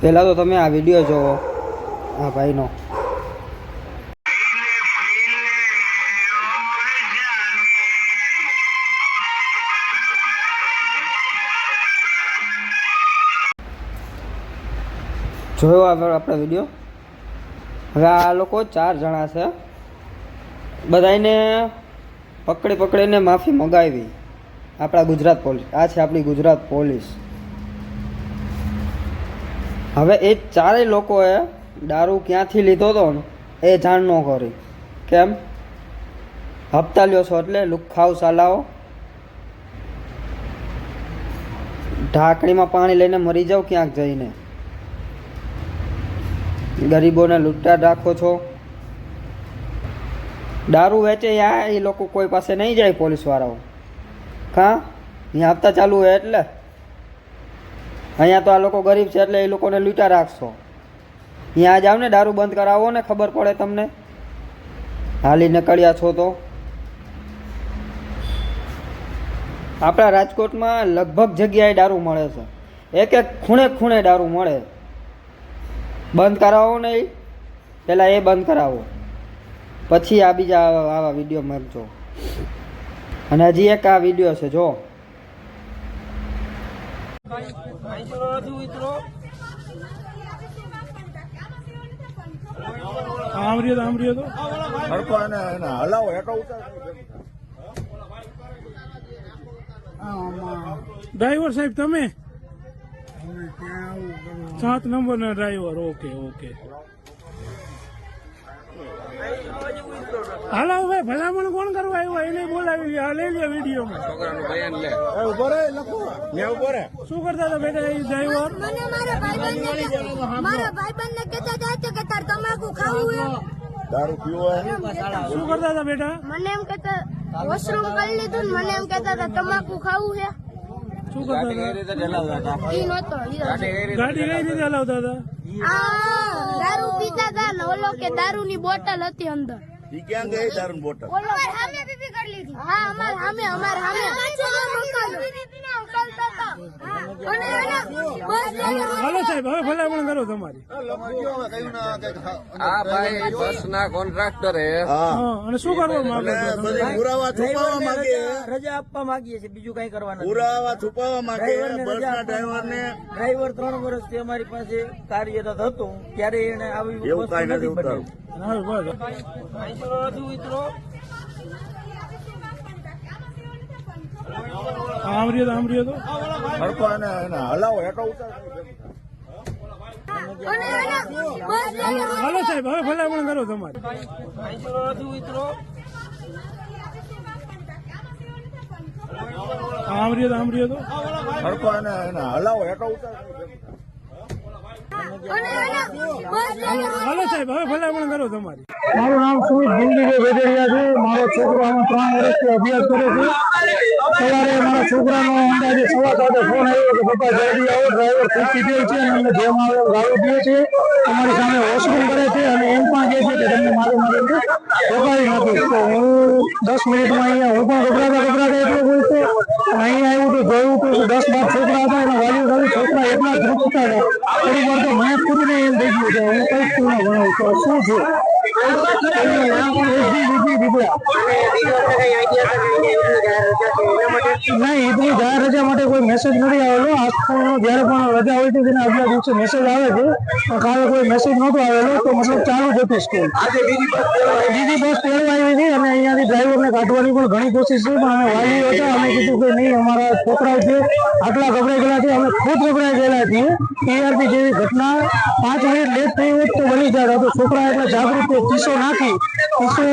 પહેલાં તો તમે આ વીડિયો જોવો. આ ભાઈનો. જોયો આગળ આપણે વીડિયો? હવે આ લોકો ચાર જણા છે. બધાને પકડી પકડીને માફી મગાવી. આપણા ગુજરાત પોલીસ આ છે આપણી ગુજરાત પોલીસ. હવે એ ચારેય લોકોએ દારૂ ક્યાંથી લીધો હતો ને, એ જાણ ન કરી. કેમ? હપ્તા લ્યો છો એટલે લુખાવ સાલાઓ ઢાંકણીમાં પાણી લઈને મરી જાવ ક્યાંક જઈને. ગરીબોને લૂંટા રાખો છો. દારૂ વેચે યા એ લોકો કોઈ પાસે નહીં જાય પોલીસવાળાઓ. કાં? અહીંયા હપ્તા ચાલુ હોય એટલે. અહીંયા તો આ લોકો ગરીબ છે એટલે એ લોકોને લૂંટા રાખશો. અહીંયા જાવ ને, દારૂ બંધ કરાવો ને, ખબર પડે તમને. હાલી નીકળ્યા છો તો. આપણા રાજકોટમાં લગભગ જગ્યાએ દારૂ મળે છે. એક એક ખૂણે ખૂણે દારૂ મળે. બંધ કરાવો ને ઈ. પહેલાં એ બંધ કરાવો. પછી આ બીજા આવા આવા વીડિયો મૂકજો અને હજી એક આ વીડિયો છે, જો. આમ રહ્યો તો આમ રહ્યો તો. હરકો એને એને હલાવો હેઠો ઉતાર. ડ્રાઈવર સાહેબ તમે? સાત નંબર ના ડ્રાઈવર ઓકે ઓકે. હાલો હવે ભલામણ કોણ કરવા આવ્યું? એને બોલાવી લે લઈ લે વિડીયોમાં. ઊભો રે લખો. ને ઊભો રે શું કરતા હતા બેટા એ ડ્રાઈવર? મને મારા ભાઈબંધને મારા ભાઈબંધને કહેતા જાય છે કે તાર તમાકુ ખાવું હે. દારૂ પીવો હે? શું કરતા હતા બેટા? મને એમ કહેતા વોશરૂમ કરી લીધું ને મને એમ કહેતા હતા તમાકુ ખાવું હે. શું કરતા હતા. ગાડી કઈ રીતે હલાવતા હતા? આ દારૂ પીતા હતા ને ઓલો કે દારૂની બોટલ હતી અંદર. દારૂ બોટલ? ઓલો સામે પીપી કરી લીધી. હા અમાર સામે અમાર સામે અને એના બસ હાલો સાહેબ હવે ભલામણ કરો તમારી આ ભાઈ બસ ના કોન્ટ્રાક્ટર હે હા હા અને શું કરવા માંગો એટલે છો તમે? બધી પુરાવા છુપાવવા માંગે રજા આપવા માંગીએ છીએ બીજું કઈ કરવાના પુરાવા છુપાવવા માંગે ડ્રાઈવરને બસ રજા ના ડ્રાઈવર ને ડ્રાઈવર ત્રણ વર્ષથી અમારી પાસે કાર્યરત હતું ત્યારે એને આવી એવું નથી. આમ રહ્યો તો આમ રહ્યો તો એને એને હલાવો હેઠો અને હાલો સાહેબ હવે ભલામણ કરો તમારે. આમ રહ્યો તો આમ રહ્યો તો એને એને હલાવો હેઠો ઉતાર. અને હાલો સાહેબ, હવે ભલામણ કરો તમારી. મારું નામ સુમિત વેદડિયા છે. મારો છોકરો આમાં ત્રણ વર્ષથી અભ્યાસ કરે છે. સવારે મારા છોકરાનો અંદાજે સવા સાથે ફોન આવ્યો કે, પપ્પા, જલ્દી આવો ડ્રાઈવર થૂકી દે છે અને અમને જેમ આવે ગાળો દે છે. અમારી સામે વોશરૂમ કરે છે. અને એમ પણ કહે છે કે, તમને મારે મારે રોકાવી નાખું તો હું દસ મિનિટમાં અહીંયા હું પણ ગભરાતા ગભરાતા એટલો બોલતો. અહીંયા આવ્યું તો જોયું તો દસ બાર છોકરા હતા, એના સાથે છોકરા એટલા ધ્રુપતા હતા. થોડી વાર તો મને ને એમ થઈ ગયું કે હું કઈ સ્કૂલમાં ભણાવું તો શું છે? એનું નામ પણ એસડી બીજી દીપડા નહીં ઈદની જાહેર રજા માટે કોઈ મેસેજ નથી આવેલો આ સ્કૂલનો જ્યારે પણ રજા હોય છે તેના આગલા દિવસે મેસેજ આવે છે પણ કાલે કોઈ મેસેજ નહોતો આવેલો તો મતલબ ચાલુ જ હતી સ્કૂલ બીજી બસ તેડવા આવી હતી અને અહીંયાથી ડ્રાઈવરને કાઢવાની પણ ઘણી કોશિશ છે, પણ અમે વાલીઓ હતા, અમે કીધું કે નહીં, અમારા છોકરાઓ છે, આટલા ગભરાઈ ગયેલા છે, અમે ખુદ ગભરાઈ ગયેલા છીએ. ટીઆરપી જેવી ઘટના પાંચ મિનિટ લેટ થઈ હોત તો બની જાત તો છોકરા એટલે જાગૃત છે. કિસ્સો નાખી. કિસ્સો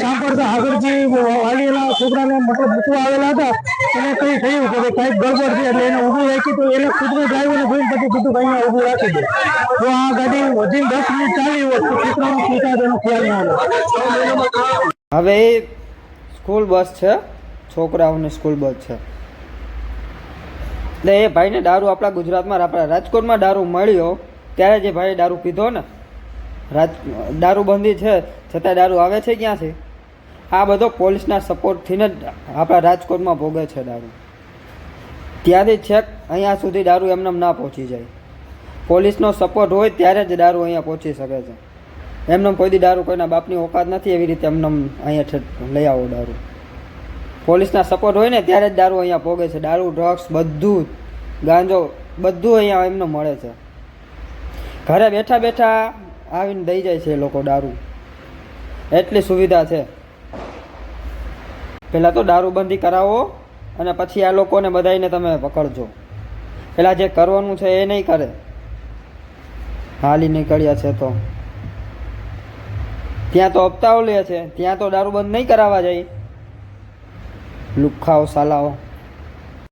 સાંભળતા આગળથી વાલીઓના છોકરાને મતલબ મૂકવા આવેલા હતા. એને કઈ થયું કે ભાઈ કાંઈક ગડબડ છે એટલે એને ઊભું રાખી તો એને ખુદને ડ્રાઈવરને જોઈને પછી કીધું કે ઊભું રાખી દે. તો આ ગાડી વધી દસ મિનિટ ચાલી હોત તો છોકરાનું પિતા તેનો ખ્યાલ ના હવે એ સ્કૂલ બસ છે. છોકરાઓની સ્કૂલ બસ છે. એટલે એ ભાઈને દારૂ આપણા ગુજરાતમાં આપણા રાજકોટમાં દારૂ મળ્યો. ત્યારે જે ભાઈએ દારૂ પીધો ને રાજ દારૂબંધી છે, છતાં દારૂ આવે છે ક્યાંથી? આ બધો પોલીસના સપોર્ટથી જ આપણા રાજકોટમાં ભોગે છે દારૂ. ત્યાંથી છેક અહીંયા સુધી દારૂ એમને ના પહોંચી જાય. પોલીસનો સપોર્ટ હોય ત્યારે જ દારૂ અહીંયા પહોંચી શકે છે. એમને કોઈ દારૂ કોઈના બાપની ઓકાત નથી એવી રીતે એમને અહીંયા લઈ આવો દારૂ. પોલીસના સપોર્ટ હોય ને ત્યારે જ દારૂ અહીંયા ભોગે છે. દારૂ ડ્રગ્સ બધું ગાંજો બધું અહીંયા એમને મળે છે. ઘરે બેઠા બેઠા આવીને દઈ જાય છે એ લોકો દારૂ. એટલી સુવિધા છે. પહેલાં તો દારૂબંધી કરાવો અને પછી આ લોકોને બધાને તમે પકડજો. પહેલાં જે કરવાનું છે એ નહીં કરે. હાલી નીકળ્યા છે તો. ત્યાં તો હપ્તાઓ લે છે. ત્યાં તો દારૂ બંધ નહીં કરાવવા જાય. લુખાઓ, સાલાઓ.